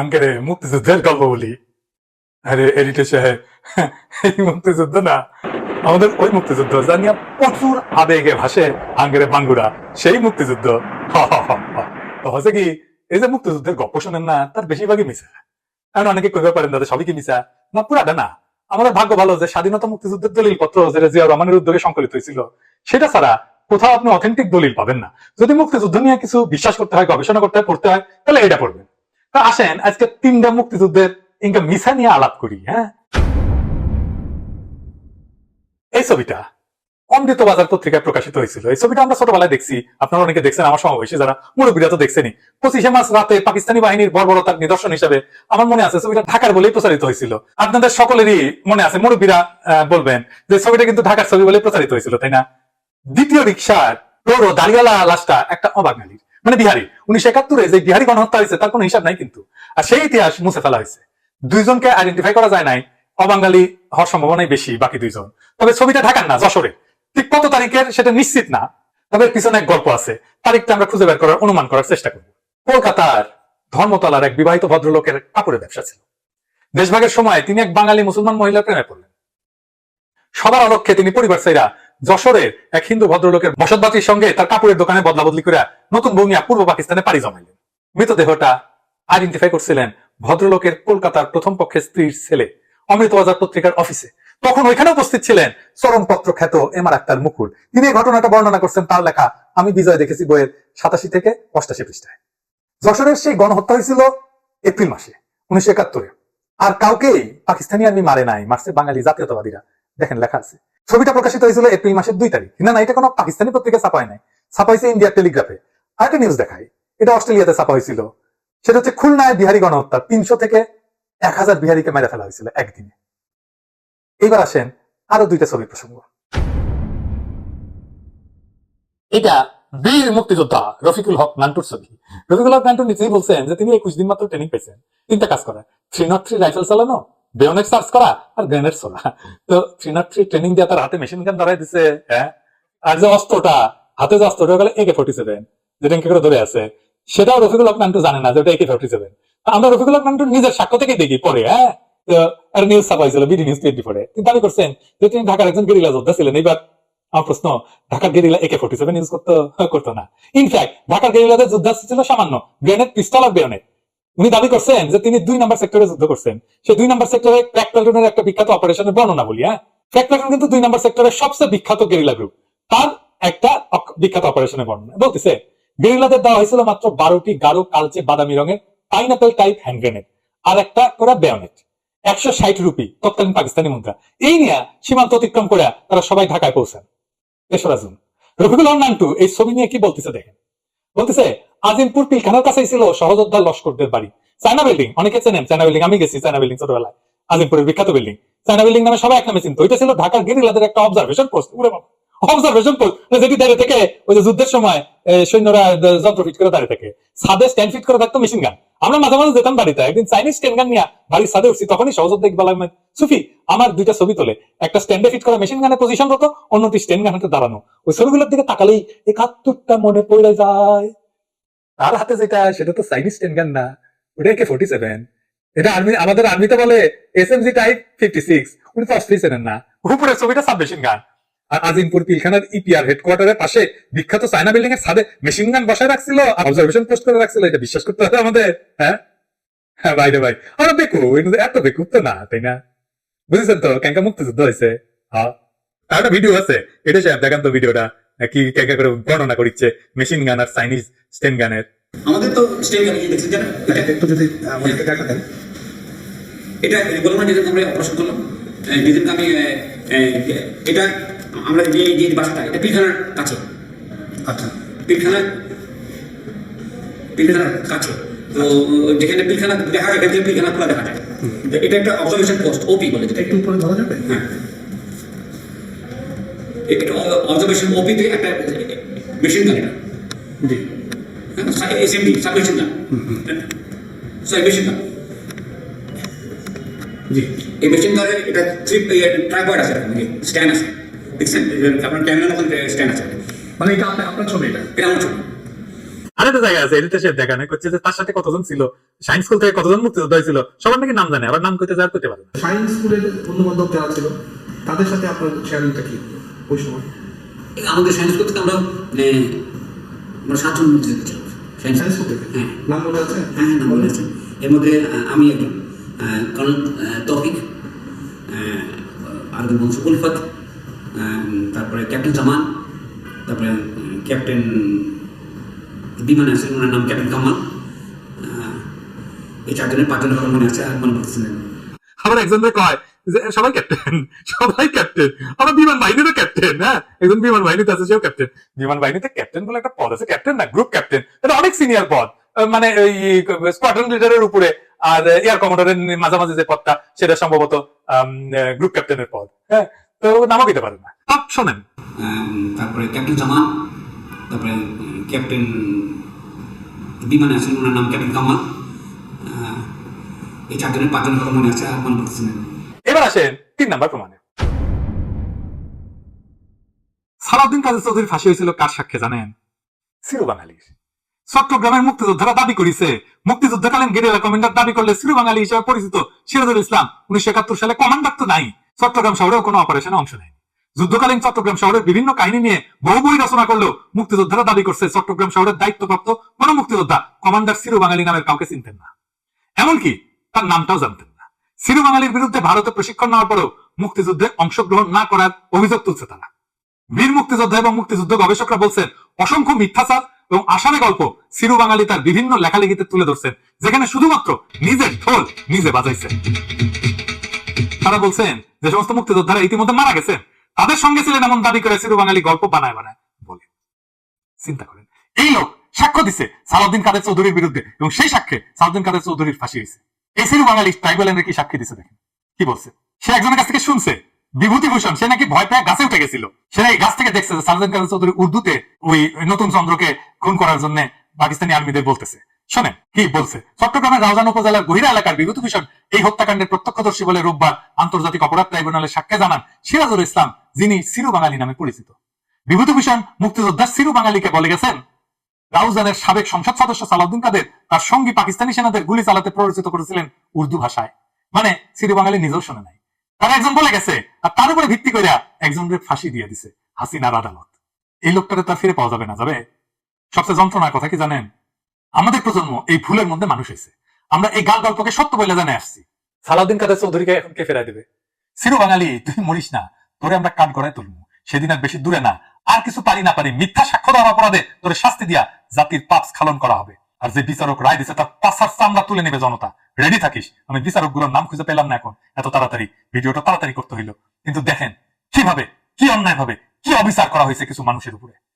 আঙ্কেরে মুক্তিযুদ্ধের গল্প বলি। আরে, এডিটর সাহেব, এই মুক্তিযুদ্ধ না, আমাদের ওই মুক্তিযুদ্ধ যা নিয়ে প্রচুর আবেগে ভাসে আঙ্গেরে বাঙ্গুরা, সেই মুক্তিযুদ্ধ। হচ্ছে কি, এই যে মুক্তিযুদ্ধের গল্প শোনেন না, তার বেশিরভাগই মিশা এখন অনেকে কইতে পারেন, দাদা, সবই কি মিশা না, পুরাটা না। আমাদের ভাগ্য ভালো যে স্বাধীনতা মুক্তিযুদ্ধের দলিল পত্র যেটা জিয়া রহমানের উদ্যোগে সংকলিত হয়েছিল, সেটা ছাড়া কোথাও আপনি অথেন্টিক দলিল পাবেন না। যদি মুক্তিযুদ্ধ নিয়ে কিছু বিশ্বাস করতে হয়, গবেষণা করতে হয়, পড়তে হয়, তাহলে এটা পড়বেন। তা আসেন, আজকে তিনটা মুক্তিযুদ্ধের ইনকা মিশা নিয়ে আলাপ করি হ্যাঁ? এই ছবিটা অমৃত বাজার পত্রিকায় প্রকাশিত হয়েছিল। এই ছবিটা আমরা ছোটবেলায় দেখছি। আপনারা অনেকে দেখছেন, আমার সমাবেশে যারা মুরব্বীরা তো দেখছেনি পঁচিশে মার্চ রাতে পাকিস্তানি বাহিনীর বর্বরতার নিদর্শন হিসেবে আমার মনে আছে ছবিটা ঢাকার বলেই প্রচারিত হয়েছিল। আপনাদের সকলেরই মনে আছে, মুরব্বীরা বলবেন যে ছবিটা কিন্তু ঢাকার ছবি বলে প্রচারিত হয়েছিল, তাই না? দ্বিতীয় রিক্সার টোরো দাঁড়িয়ালা লাশটা একটা অবাঙালির মানে বিহারি। উনিশশো একাত্তরে যে বিহারি গণহত্যা হয়েছে, তার কোনো হিসাব নাই কিন্তু। আর সেই ইতিহাস মুছে ফেলা হয়েছে। দুইজনকে আইডেন্টিফাই করা যায় নাই, অবাঙালি হওয়ার সম্ভাবনাই বেশি বাকি দুইজন। তবে ছবিটা ঢাকার না, যশোরে। ঠিক কত তারিখের সেটা নিশ্চিত না, তবে পিছনে এক গল্প আছে। তারিখটা আমরা খুঁজে বের করার অনুমান করার চেষ্টা করব। কলকাতার ধর্মতলার এক বিবাহিত ভদ্রলোকের কাপড়ের ব্যবসা ছিল। দেশভাগের সময় তিনি এক বাঙালি মুসলমান মহিলার প্রেমে পড়লেন। সবার অলক্ষ্যে তিনি পরিবার চাইরা যশোরের এক হিন্দু ভদ্রলোকের বসতবাতির সঙ্গে তার কাপড়ের দোকানে বদলা বদলি করে নতুন বৌমিয়া পূর্ব পাকিস্তানে পাড়ি জমাইলেন। মৃতদেহটা আইডেন্টিফাই করছিলেন ভদ্রলোকের কলকাতার প্রথম পক্ষের স্ত্রীর ছেলে অমৃতবাজার পত্রিকার অফিসে তখন ওইখানে উপস্থিত ছিলেন চরমপত্র খ্যাত এমার আক্তার মুকুল। তিনি এই ঘটনাটা বর্ণনা করছেন, তার লেখা, আমি বিজয় দেখেছি বইয়ের সাতাশি থেকে অষ্টাশি পৃষ্ঠায়। যশোরের সেই গণহত্যা হয়েছিল এপ্রিল মাসে, উনিশশো একাত্তরে। আর কাউকেই পাকিস্তানি আর্মি মারে নাই, মারছে বাঙালি জাতীয়তাবাদীরা। দেখেন, লেখা আছে। ছবিটা প্রকাশিত হয়েছিল এপ্রিল মাসের দুই তারিখ। না না, এটা কোনো পাকিস্তানি পত্রিকা ছাপা হয় নাই। ছাপা হয়েছে ইন্ডিয়ার টেলিগ্রাফে। আরেকটা নিউজ দেখায় এটা অস্ট্রেলিয়াতে ছাপা হয়েছিল। সেটা হচ্ছে খুলনায় বিহারি গণহত্যা। তিনশো থেকে এক হাজার বিহারিকে মেরে ফেলা হয়েছিল একদিনে। এইবার আসেন আরও দুইটা ছবি প্রসঙ্গ। এটা বীর মুক্তিযোদ্ধা রফিকুল হক নান্টুর ছবি। রফিকুল হক নান্টুর নিজেই বলছেন যে, তিনি একুশ দিন মাত্র ট্রেনিং পেয়েছেন তিনটা কাজ করা থ্রি নট থ্রি রাইফেল চালানো বেয়নেট সার্চ করা? আর গ্রেনেড ছোড়া তো থ্রি নট থ্রি ট্রেনিং দিয়ে তার হাতে মেশিন গান ধরাই দিছে হ্যাঁ? আর যে অস্ত্রটা, হাতে যে অস্ত্রটা গেলে একে ফোর্টি সেভেন যেটা করে ধরে আছে। সেটাও রফিকুল হক নান্টু জানে না যে ওটা একে ফোর্টি সেভেন আমরা রফিকুল নান্টুর নিজের সাক্ষ্য থেকে দেখি পরে হ্যাঁ? আর নিউজ ছাপাইছিল বিডি নিউজ টোয়েন্টি ফোরে তিনি দাবি করছেন যে তিনি ঢাকার একজন গেরিলা যোদ্ধা ছিলেন। এইবার আমার প্রশ্ন, ঢাকার গেরিলা একে ফোর্টি সেভেন ইউজ করতো? করতো না। ইনফ্যাক্ট ঢাকার গেরিলাদের যুদ্ধ ছিল সামান্য। গ্রেনেড পিস্তল আর বেয়নেট উনি দাবি করছেন যে তিনি দুই নাম্বার সেক্টরে যুদ্ধ করছেন। সেই দুই নাম্বার সেক্টরে ক্র্যাক একটা বিখ্যাত অপারেশনের বর্ণনা বলি হ্যাঁ? ক্র্যাক কিন্তু দুই নাম্বার সেক্টরের সবচেয়ে বিখ্যাত গেরিলা গ্রুপ তার একটা বিখ্যাত অপারেশনের বর্ণনা। বলতেছে গেরিলাদের দেওয়া হয়েছিল মাত্র বারোটি গাঢ়, কালচে, বাদামি রঙের পাইনাপেল টাইপ হ্যান্ড গ্রেনেড আর একটা করে বেয়নেট একশো ষাট রুপি, তৎকালীন পাকিস্তানি মুদ্রা। এই নিয়ে সীমান্ত অতিক্রম করে তারা সবাই ঢাকায় পৌঁছান। তেসরা জুন রফিকুল নান্টু, এই ছবি নিয়ে কি বলতেছে দেখেন। বলতেছে, আজিমপুর পিলখানার কাছে ছিল সহযোদ্ধা লস্করদের বাড়ি। চায়না বিল্ডিং, অনেকে চেনেন চায়না বিল্ডিং, আমি গেছি চায়না বিল্ডিং ছোটবেলায়। আজিমপুরের বিখ্যাত বিল্ডিং। চায়না বিল্ডিং নামে সবাই এক নামে চিনতো। ওইটা ছিল ঢাকার গেরিলাদের একটা অবজারভেশন পোস্ট উড়ে যুদ্ধের সময় সৈন্যরা করে দাঁড়িয়ে থাকে। স্ট্যান্ড ফিট করে মেশিন গান আমরা মাঝে মাঝে যেতাম বাড়িতে চাইনিজ স্ট্যান্ড গান নিয়ে ছাদে উঠছি আমার দুইটা ছবি তোলে। একটা স্ট্যান্ডে ফিট করা মেশিন অন্যটি স্ট্যান্ড গান দাঁড়ানো। ওই ছবিগুলোর দিকে তাকালেই একাত্তরটা মনে পড়ে যায়। তার হাতে যেটা, সেটা তো চাইনিজ স্ট্যান্ড গান না। ওটা কে ফোর্টি সেভেন এটা আর্মি আমাদের আর্মিতে বলে S M G type fifty six উনি তো না। ছবিটা সাব মেশিন গান আর আজিমপুর পিলখানার ইপিআর হেডকোয়ার্টারের পাশে বিখ্যাত চায়না বিল্ডিং এর ছাদে মেশিন গান বসায় রাখছিল অবজারভেশন পোস্ট করে রাখছিল এটা বিশ্বাস করতে হবে আমাদের হ্যাঁ? হ্যাঁ ভাই রে ভাই আমরা বেকু এত বেকু তো না তাই না? বুঝেছেন তো ক্যাঙ্কা মুক্তিযুদ্ধ হয়েছে। হ্যাঁ। আর একটা ভিডিও আছে এটা সাহেব দেখান তো ভিডিওটা কি ক্যাঙ্কা করে বর্ণনা করছে মেশিন গান আর চাইনিজ স্টেন গানের আমাদের তো স্টেট গান দেখছেন জানেন? একটু যদি আমাদেরকে দেখাতেন এটা গোলমান ডিজাইন আমরা অপারেশন করলাম ডিজাইন আমি এটা আমরা যে যে বাসাটা এটা পিলখানার কাছে। আচ্ছা। পিলখানা পিলখানার কাছে। তো যেখানে পিলখানা দেখা যায় এখান পিলখানা খোলা দেখা যায়। এটা একটা অবজারভেশন পোস্ট ওপি বলে যেটা একটু উপরে ধরা যাবে? হ্যাঁ। এটা অবজারভেশন ওপিতে একটা মেশিন গান এটা। জি। SMD sub machine gun sub machine gun জি। এই মেশিন গানে এটা থ্রি ট্রাইপয়েড আছে মানে স্ট্যান্ড আছে। দেখছেন? আপনার ক্যামেরার মতন স্ট্যান্ড আছে। মানে এটা আপনার আপনার ছবি এটা? এটা আমার ছবি। আরেকটা জায়গা আছে এডিটে সে দেখা নেই করছে যে তার সাথে কতজন ছিল? সায়েন্স স্কুল থেকে কতজন মুক্তিযোদ্ধা হয়েছিল? সবার নাকি নাম জানে আবার নাম করতে যাওয়ার করতে পারে। সায়েন্স স্কুলের বন্ধু বান্ধব যারা ছিল তাদের সাথে আপনার শেয়ারিংটা কি? ওই সময়? আমাদের সায়েন্স করতে আমরা মানে আমরা সাতজন মুক্তিযোদ্ধা ছিলাম। সায়েন্স সায়েন্স স্কুল থেকে? হ্যাঁ। নাম মনে আছে? হ্যাঁ হ্যাঁ নাম বলেছেন এর মধ্যে আমি একজন আহ, তৌফিক আহ, বলছে উলফত আহ, তারপরে ক্যাপ্টেন জামান, তারপরে ক্যাপ্টেন বিমান আছেন ওনার নাম ক্যাপ্টেন কামাল। এই চারজনের পাঁচজনের কথা মনে আছে, আর মনে পড়তেছে না। আবার একজনকে কয় যে, সবাই ক্যাপ্টেন সবাই ক্যাপ্টেন। আমার বিমান বাহিনীরও ক্যাপ্টেন হ্যাঁ? একজন বিমান বাহিনীতে আছে, সেও ক্যাপ্টেন। বিমান বাহিনীতে ক্যাপ্টেন বলে একটা পদ আছে, ক্যাপ্টেন না, গ্রুপ ক্যাপ্টেন। এটা অনেক সিনিয়র পদ মানে ওই স্কোয়াড্রন লিডারের উপরে, আর এয়ার কমান্ডারের মাঝামাঝি যে পদটা, সেটা সম্ভবত গ্রুপ ক্যাপ্টেনের পদ হ্যাঁ? তো নামও দিতে পারে না। শোনেন। তারপরে ক্যাপ্টেন জামান তারপরে ক্যাপ্টেন বিমান আছেন ওনার নাম ক্যাপ্টেন কামাল। এই চারজনের পাঁচজনের কথা মনে আছে আর মনে এবার আসেন তিন নাম্বার প্রমাণে। সালাউদ্দিন কাজী চৌধুরীর ফাঁসি হয়েছিল কার সাক্ষ্যে জানেন? সিরু বাঙালির। চট্টগ্রামের মুক্তিযোদ্ধারা দাবি করেছে মুক্তিযুদ্ধকালীন গেরিলা কমান্ডার দাবি করলে সিরু বাঙালি হিসেবে পরিচিত সিরাজুল ইসলাম উনিশশো একাত্তর সালে কমান্ডার তো নাই। চট্টগ্রাম শহরেও কোনো অপারেশনে অংশ নেয়নি। যুদ্ধকালীন চট্টগ্রাম শহরের বিভিন্ন কাহিনী নিয়ে বহু বই রচনা করলেও মুক্তিযোদ্ধারা দাবি করছে, চট্টগ্রাম শহরের দায়িত্বপ্রাপ্ত কোন মুক্তিযোদ্ধা কমান্ডার সিরু বাঙালি নামের কাউকে চিনতেন না। এমনকি তার নামটাও জানতেন না। সিরু বাঙালির বিরুদ্ধে ভারতে প্রশিক্ষণ নেওয়ার পরেও মুক্তিযুদ্ধে অংশগ্রহণ না করার অভিযোগ তুলছে তারা। বীর মুক্তিযোদ্ধা এবং মুক্তিযুদ্ধ গবেষকরা বলছেন, অসংখ্য মিথ্যাচার এবং আষাঢ়ে গল্প সিরু বাঙালি তার বিভিন্ন লেখালেখিতে তুলে ধরছেন, যেখানে শুধুমাত্র নিজের ঢোল নিজে বাজাইছেন। তারা বলছেন যে সমস্ত মুক্তিযোদ্ধারা ইতিমধ্যে মারা গেছেন। তাদের সঙ্গে ছিলেন এমন দাবি করে সিরু বাঙালি গল্প বানায় বানায় বলে। চিন্তা করেন, এই লোক সাক্ষ্য দিছে সালাউদ্দিন কাদের চৌধুরীর বিরুদ্ধে এবং সেই সাক্ষ্যে সালাউদ্দিন কাদের চৌধুরীর ফাঁসি হয়েছে। এই সিরু বাঙালি ট্রাইবেলের কি সাক্ষী দিছে দেখেন। কি বলছে? সে একজনের কাছ থেকে শুনছে। বিভূতিভূষণ, সে নাকি ভয় পেয়ে গাছে উঠে গেছিল। সে এই গাছ থেকে দেখছে যে সালাউদ্দিন কাদের চৌধুরী উর্দুতে ওই নতুন চন্দ্রকে খুন করার জন্য পাকিস্তানি আর্মিদের বলতেছে। শোনেন, কি বলছে? চট্টগ্রামের রাউজান উপজেলার গহিরা এলাকার বিভূতিভূষণ এই হত্যাকাণ্ডের প্রত্যক্ষদর্শী বলে রোববার আন্তর্জাতিক অপরাধ ট্রাইব্যুনালের সাক্ষ্যে জানান সিরাজুল ইসলাম, যিনি সিরু বাঙালি নামে পরিচিত। বিভূতিভূষণ মুক্তিযোদ্ধা সিরু বাঙালিকে বলে গেছেন, রাউজানের সাবেক সংসদ সদস্য সালাউদ্দিন কাদের তার সঙ্গী পাকিস্তানি সেনাদের গুলি চালাতে প্ররোচিত করেছিলেন উর্দু ভাষায়। মানে সিরু বাঙালি নিজেও শোনে নাই। তারা একজন বলে গেছে, আর তার উপরে ভিত্তি করে একজনের ফাঁসি দিয়ে দিছে, হাসিনার আদালত। এই লোকটাকে তার ফিরে পাওয়া যাবে না, যাবে? সবচেয়ে যন্ত্রণার কথা কি জানেন? আমাদের প্রজন্ম এই ভুলের মধ্যে মানুষ হয়েছে। আমরা এই গাল গল্পকে সত্য বলে জানে আসছি। সালাউদ্দিন কাদের চৌধুরীকে এখন কে ফেরাই দেবে? সিরু বাঙালি তুই মরিস না। তোরে আমরা কান করায় তুলবো। সেদিন আর বেশি দূরে না। আর কিছু পারি না পারি। মিথ্যা সাক্ষ্য দেওয়ার অপরাধে তোরে শাস্তি দিয়া জাতির পাপ স্খলন করা হবে। আর যে বিচারক রায় দিছে তার পাশার চামড়া তুলে নেবে জনতা। রেডি থাকিস? আমি বিচারকগুলোর নাম খুঁজে পেলাম না এখন। এত তাড়াতাড়ি। ভিডিওটা তাড়াতাড়ি করতে হইল। কিন্তু দেখেন কীভাবে কি অন্যায় ভাবে কি অবিচার করা হয়েছে কিছু মানুষের উপরে?